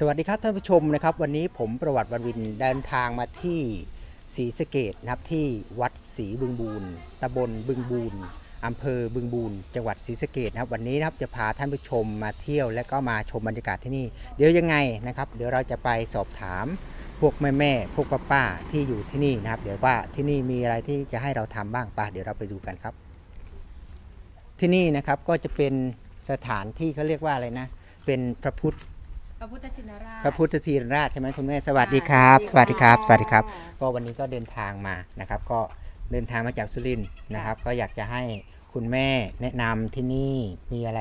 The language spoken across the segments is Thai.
สวัสดีครับท่านผู้ชมนะครับ วันนี้ผมประวัติวันวินเดินทางมาที่ศรีสะเกดนะครับที่วัดศรีบึงบูนตำบลบึงบูนอำเภอบึงบูนจังหวัดศรีสะเกดนะครับวันนี้นะครับจะพาท่านผู้ชมมาเที่ยว และก็มาชมบรรยากาศที่นี่ เดี๋ยวยังไงนะครับ เดี๋ยวเราจะไปสอบถามพวกแม่แม่พวกป้าป้าที่อยู่ที่นี่นะครับ เดี๋ยวว่าที่นี่มีอะไรที่จะให้เราทำบ้างป่ะเดี๋ยวเราไปดูกันครับ ที่นี่นะครับก็จะเป็นสถานที่เขาเรียกว่าอะไรนะ เป็นพระพุทธ พระพุทธชินราช พระพุทธทีราชใช่ไหมคุณแม่สวัสดีครับสสวัวัสสดีดีครับค่ะสวัสดีครับ ก็วันนี้ก็เดินทางมานะครับ ก็เดินทางมาจากสุรินทร์นะครับ ก็อยากจะให้คุณแม่แนะนำที่นี่มีอะไร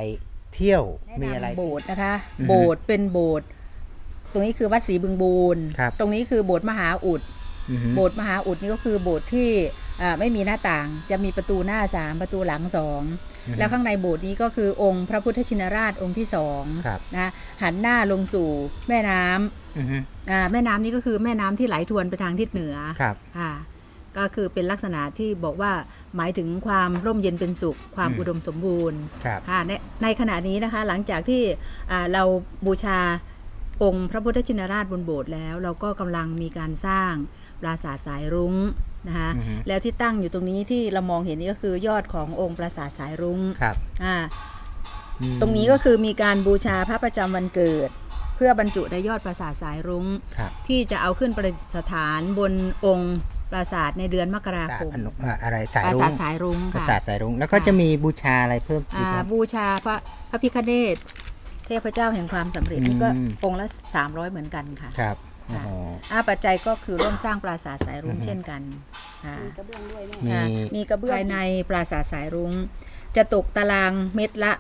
เที่ยวมีอะไร โบสถ์นะคะ อือฮึโบสถ์เป็นโบสถ์ตรงนี้คือวัดศรีบึงบูนครับ ตรงนี้คือโบสถ์มหาอุด อือฮึ โบสถ์มหาอุดนี่ก็คือโบสถ์ที่อ่า ไม่มีหน้าต่างจะมีประตูหน้าสามประตูหลังสองอือฮึแล้วข้างในโบสถ์นี้ก็คือองค์พระพุทธชินราชองค์ที่สองครับนะหันหน้าลงสู่แม่น้ำอือฮึอ่าแม่น้ำนี้ก็คือแม่น้ำที่ไหลทวนไปทางทิศเหนือครับค่ะก็คือเป็นลักษณะที่บอกว่าหมายถึงความร่มเย็นเป็นสุข ความอืมอุดมสมบูรณ์ครับค่ะในในขณะนี้นะคะหลังจากที่อ่าเราบูชาองค์พระพุทธชินราชบนโบสถ์แล้ว เราก็กำลังมีการสร้างปราสาทสายรุ้ง นะคะอือฮึแล้วที่ตั้งอยู่ตรงนี้ที่เรามองเห็นนี่ก็คือยอดขององค์ปราสาทสายรุ้งครับอ่าอืมตรงนี้ก็คือมีการบูชาพระประจำวันเกิด เพื่อบรรจุในยอดปราสาทสายรุ้งครับที่จะเอาขึ้นประดิษฐานบนองค์ปราสาทในเดือนมกราสาคมอนุอ่าอะไรสายปรารุ้สางทสายรุ้งปราค่ะสาทสายรุ้งแล้วก็จะมีบูชาอะไรเพิ่มอีกอ่าครับบูชาพระพระพิคเนตเทพเจ้าแห่งความสำเร็จอืมนี่ก็องค์ละ300เหมือนกันค่ะครับโอ้ค่ะโห อาปัจจัยก็คือร่วมสร้างปราสาทสายรุ้งอือฮึเช่นกันค่ะ มีอ่ามีกระเบื้องภายในปราสาทสายรุ้ง จะตกตารางเม็ดละ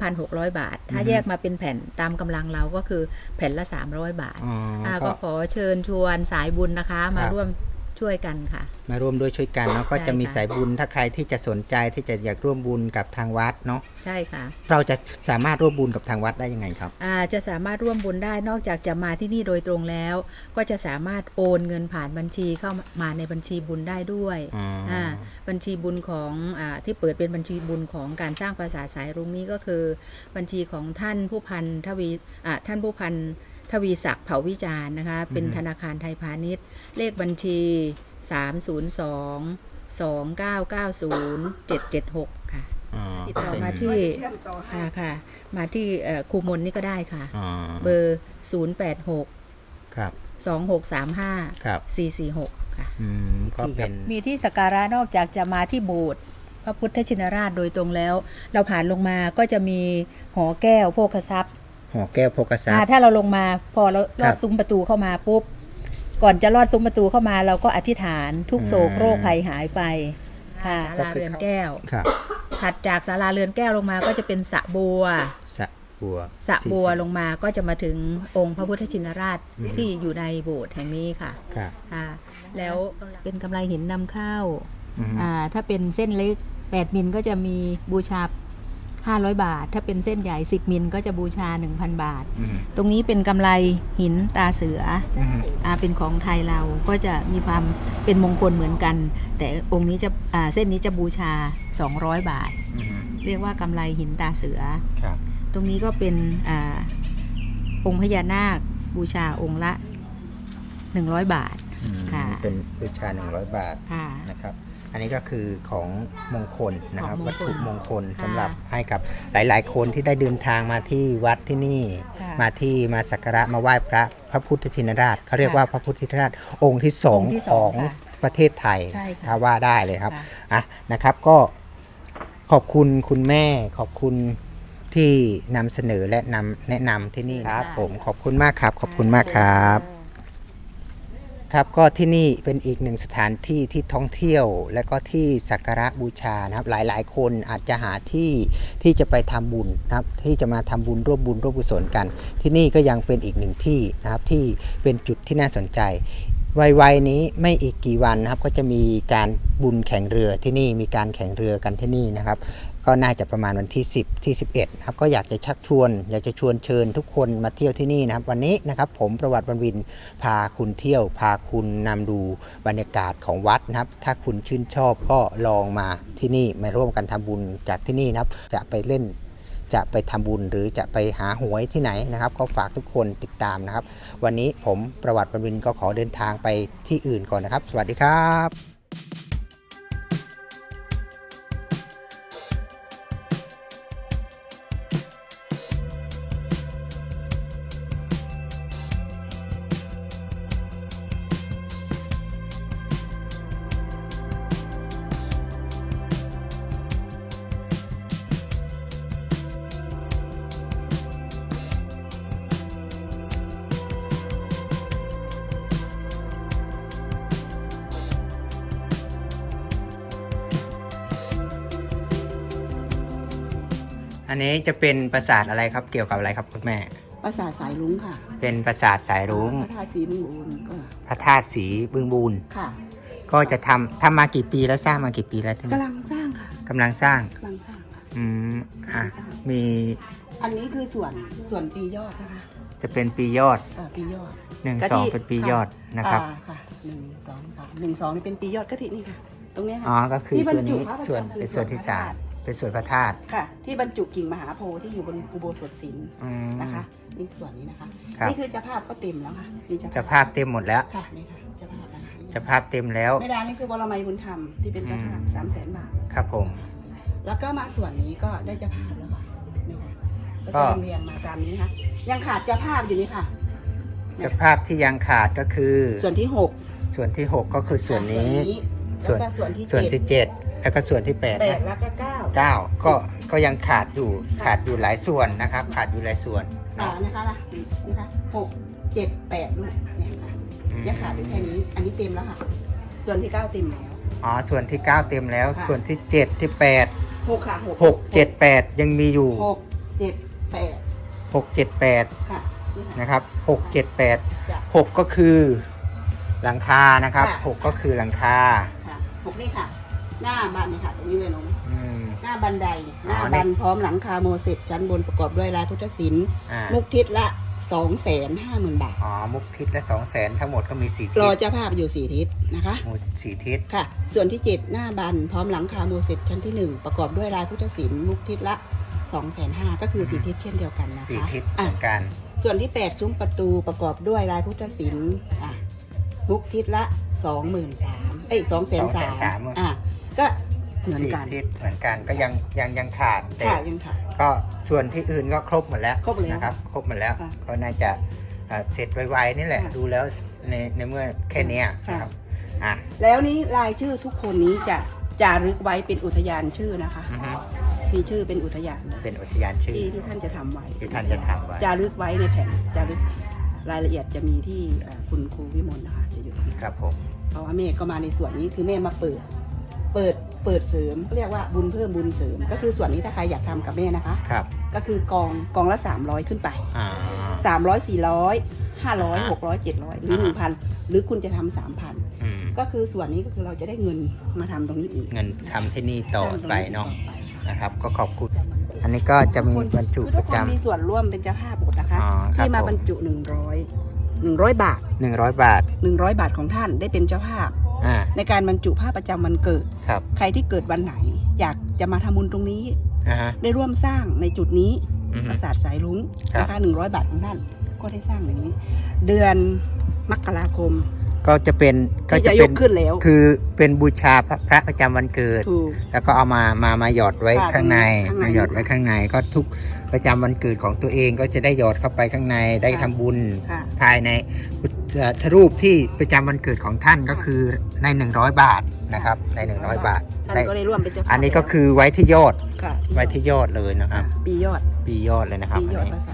3,600 บาท ถ้าแยกมาเป็นแผ่นตามกำลังเราก็คือแผ่นละ 300 บาทอ๋ออ่าก็ ก็ขอเชิญชวนสายบุญนะคะ มาครับร่วม ช่วยกันค่ะ มาร่วมด้วยช่วยกันเนาะก็ใช่จะมีค่ะสายบุญถ้าใครที่จะสนใจที่จะอยากร่วมบุญกับทางวัดเนาะใช่ค่ะ เราจะสามารถร่วมบุญกับทางวัดได้ยังไงครับอ่าจะสามารถร่วมบุญได้นอกจากจะมาที่นี่โดยตรงแล้ว ก็จะสามารถโอนเงินผ่านบัญชีเข้ามาในบัญชีบุญได้ด้วยอ๋ออ่าบัญชีบุญของอาที่เปิดเป็นบัญชีบุญของการสร้างภาษาทสายรุ้งนี้ก็คือ บัญชีของท่านผู้พันทวีอ่าท่านผู้พัน ทวีศักดิ์เผ่าวิจารณ์นะคะ เป็นธนาคารไทยพาณิชย์ เลขบัญชี 302 2990 776 ค่ะอ๋อติดก็ต่อเป็นมาที่ค่ะค่ะ มาที่เอ่อครูมนนี่ก็ได้ค่ะอ๋อเบอร์ 086 ครับ 2635 ครับ 446 ค่ะอืมก็เป็นมีที่สักการะนอกจากจะมาที่โบสถ์พระพุทธชินราชโดยตรงแล้ว เราผ่านลงมาก็จะมีหอแก้วโภคทรัพย์ หอแก้วโพกทรัพอ่าย์ ถ้าเราลงมาพอเราลครัอดบซุ้มประตูเข้ามาปุ๊บ ก่อนจะลอดซุ้มประตูเข้ามา เราก็อธิษฐานทุกโศกอืมโรคภัยหายไปค่ะก็ศาลาคือเรือนแก้ว ครับถัดจากศาลาเรือนแก้วลงมาก็จะเป็นสระบัวสระบัวสระบัวลงมาก็จะมาถึงองค์พระพุทธชินราชอืมที่อยู่ในโบสถ์แห่งนี้ค่ะครับค่ะแล้วเป็นกำไรหินนำเข้าอืม อ่าถ้าเป็นเส้นเล็ก 8 มิลก็จะมีบูชา 500 บาท ถ้าเป็นเส้นใหญ่ 10 มิลก็จะบูชา 1,000 บาท อืมตรงนี้เป็นกำไรหินตาเสืออืมอ่าเป็นของไทยเราก็จะมีความเป็นมงคลเหมือนกัน แต่องค์นี้จะอ่าเส้นนี้จะบูชา 200 บาท อืมเรียกว่ากำไรหินตาเสือ ครับตรงนี้ก็เป็นอาองค์พญานาคบูชาองค์ละ 100 บาท อืมค่ะ เป็นบูชา100บาทค่ะ นะครับ อันนี้ก็คือของมงคลนะครับ ของมงคลวัตถุมงคลค่ะสำหรับให้กับหลาย ๆ คนที่ได้เดินทางมาที่วัดที่นี่ ค่ะมาที่มาสักการะมาไหว้พระพระพุทธชินราชเขาเรียกว่าพระพุทธชินราชองค์ที่สององค์ที่ขสอองงค่ะประเทศไทยใช่ค่ะถ้าว่าได้เลยครับค่ะ อะนะครับก็ขอบคุณคุณแม่ขอบคุณที่นำเสนอและนำแนะนำที่นี่ครับค่ะผมขอบคุณมากครับ ขอบคุณมากครับ ครับก็ที่นี่เป็นอีกหนึ่งสถานที่ที่ท่องเที่ยว และก็ที่สักการะบูชานะครับ หลายๆ คนอาจจะหาที่ที่จะไปทำบุญนะครับ ที่จะมาทำบุญร่วมบุญร่วมกุศลกัน ที่นี่ก็ยังเป็นอีกหนึ่งที่นะครับที่เป็นจุดที่น่าสนใจวัยๆนี้ไม่อีกกี่วันนะครับก็จะมีการบุญแข่งเรือที่นี่มีการแข่งเรือกันที่นี่นะครับ ก็น่าจะประมาณวันที่ 10 ที่ 11นะครับก็อยากจะชักชวน อยากจะชวนเชิญทุกคนมาเที่ยวที่นี่นะครับ วันนี้นะครับผมประวัติวันวินพาคุณเที่ยว พาคุณนำดูบรรยากาศของวัดนะครับ ถ้าคุณชื่นชอบก็ลองมาที่นี่มาร่วมกันทำบุญจากที่นี่นะครับ จะไปเล่นจะไปทำบุญหรือจะไปหาหวยที่ไหนนะครับ ก็ฝากทุกคนติดตามนะครับ วันนี้ผมประวัติบรรวินก็ขอเดินทางไปที่อื่นก่อนนะครับ สวัสดีครับ อันนี้จะเป็นปราสาทอะไรครับเกี่ยวกับอะไรครับคุณแม่ ปราสาทสายลุงค่ะเป็นปราสาทสายรุ้งพระธาตุสีมุงอูนก็พระธาตุสีบึงบูนค่ะก็จะทำทำมากี่ปีแล้วสร้างมากี่ปีแล้วที่นี่กำลังสร้างค่ะกำลังสร้างกำลังสร้างค่ะอืมอะสร้างมีอันนี้คือส่วนส่วนปียอดนะคะจะเป็นปียอดอ่าปียอดหนึ่งกะทิสองเป็นปียอดนะครับอ่าค่ะหนึ่งสองค่ะหนึ่งสองนี่เป็นปียอดกะทินี่ค่ะ ตรงเนี้ยอ๋อค่ะก็คือที่บรตัวรจุนี้พระประจำส่วนคือเป็นส่วนที่ส่วนพระสามธาตุ เป็นส่วนพระธาตุ ค่ะ ที่บรรจุกิ่งมหาโพธิ์ที่อยู่บนอุโบสถศิลป์อืม นะคะนี่ส่วนนี้นะคะ ครับ นี่คือเจ้าภาพก็เต็มแล้วค่ะมีเจ้าเจะภาพเต็มหมดแล้วค่ะนี่ค่ะเจ้าภาพนะคะเจะภาพเต็มแล้วไม่ดานี่คือบรมัยบุญธรรมที่เป็นเจ้าภาพอืมสามแสนบาท ครับผม แล้วก็มาส่วนนี้ก็ได้เจ้าภาพแล้วค่ะนี่ค่ะก็ก็ จะเรียงมาตามนี้นะคะยังขาดเจ้าภาพอยู่นี่ค่ะ เจะภาพที่ยังขาดก็คือส่วนที่หกส่วนที่ 6 ก็คือส่วนนี้ ส่ส่ววนนแล้วก็ส่วนที่ส่วนเจ็ดที่ 7 แล้วก็ส่วนที่8แปนะดแล้วก็เก้า เก้าก็ก็ยังขาดอยู่ค่ะ ขาดอยู่หลายส่วนนะครับ ขาดอยู่หลายส่วนอ่าเนาะนะคะนะนี่ค่ะหกเจ็ดแปดลูกเนี่ยค่ะอืมยังขาดอยู่แค่นี้ อันนี้เต็มแล้วค่ะ ส่วนที่เก้าเต็มแล้ว อ๋อส่วนที่ 9 เต็มแล้ว ค่ะ ส่วนที่ 7 ที่ 8 หกค่ะหก6 7 8 ยังมีอยู่ หกเจ็ดแปด6 7 8 ค่ะนี่ค่ะนะครับ 6 7 8 จ้ะ 6 ก็คือหลังคานะครับ ค่ะ 6 ก็คือหลังคา ค่ะหกนี่ค่ะ หน้าบ้านนี่ค่ะตรงนี้เลยน้องอืมห น้าบันได หน้าอ๋อนี่บันพร้อมหลังคาโมเสสชั้นบนประกอบด้วยลายพุทธศิลป์อ่ามุกทิศละสองแสนห้าหมื่นบาทอ๋อมุกทิศละ2 0 0แสนทั้งหมดก็มี4รทิอศเจ้าภาพอยู่สี่ทิศนะคะ หมู่สี่ทิศค่ะ ส่วนที่เจ็ดหน้าบันพร้อมหลังคาโมเสสชั้นที่หนึ่งประกอบด้วยลายพุทธศิลป์มุกทิศละสองแสนห้าก็คือสี่ทิศเช่นเดียวกันนะคะสี่ทิศเหอะ มือนกันส่วนที่แปดซุ้มประตูประกอบด้วยลายพุทธศิลป์อะมุกทิศละสองหมื่นสามเอ้ยสองแสนสามอะก็ เหมือนสี่กันทิศเหมือนกันก็ยังยังยังขาดแต่ค่ะยังค่ะ ก็ส่วนที่อื่นก็ครบหมดแล้วครบแล้วนะครับ ครบหมดแล้วค่ะก็น่าจะอ่าเสร็จไวๆนี่แหละ ค่ะดูแล้วในในเมื่อแค่เนี้ยค่ะ นะครับอะแล้วนี้รายชื่อทุกคนนี้จะจารึกไว้เป็นอุทยานชื่อนะคะ อือฮึมีชื่อเป็นอุทยานเป็นอุทยานชื่อ ที่ที่ท่านจะทำไว้ที่ท่านจะทำไว้ จารึกไว้ในแผ่นจารึกรายละเอียดจะมีที่เอ่อคุณครูวิมลนะคะจะอยู่ตรงนั้น ครับผม เพราะว่าแม่ก็มาในส่วนนี้คือแม่มาเปิด เปิด เปิดเสริม เรียกว่าบุญเพิ่มบุญเสริม ก็คือส่วนนี้ถ้าใครอยากทำกับแม่นะคะ ครับก็คือกองกองละ 300 ขึ้นไป อ่า 300 400 500 600 700 หรืออ่า1,000 หรือคุณจะทำ3,000 อืมก็คือส่วนนี้ก็คือเราจะได้เงินมาทำตรงนี้อีกเงินทำที่นี่ต่อไปเนาะสร้งตรงต่อไปนะครับ ก็ขอบคุณ อันนี้ก็จะมีบรรจุคือปทุกระคนจำมีส่วนร่วมเป็นเจ้าภาพหมดนะคะ อ๋อครับที่มาผมบรรจุ 100 100 บาท100บาท 100 บาทของท่านได้เป็นเจ้าภาพ อ่า ในการบรรจุภาพประจำวันเกิด ครับ ใครที่เกิดวันไหน อยากจะมาทำบุญตรงนี้ อ่าฮะได้ร่วมสร้างในจุดนี้อือปฮึ ราสาทสายลุงครับนะคะ100 บาทของท่านก็ได้สร้างอย่างนี้ เดือนมกราคม ก็จะเป็นก็ที่จะจะยเป็นกขึ้นแล้วคือเป็นบูชาพระพระประจำวันเกิด ถูก แล้วก็เอามามามาหยอดไว้ค่ะข้างในข้างในมาหยอดไว้ข้างในก็ทุกประจำวันเกิดของตัวเองก็จะได้หยอดเข้าไปข้างในได้ค่ะทำบุญค่ะภายในพุทธรูปที่ประจำวันเกิดของท่านก็คือใน 100 บาทนะครับใน 100 บาทท่านได้ก็ได้ร่วมเป็นเจ้าภาพอันนี้ก็คือไว้ที่ยอดค่ะไว้ที่ยอดเลยนะครับอะปียอดปียอดเลยนะครับปีอันยอดนี้ภาษา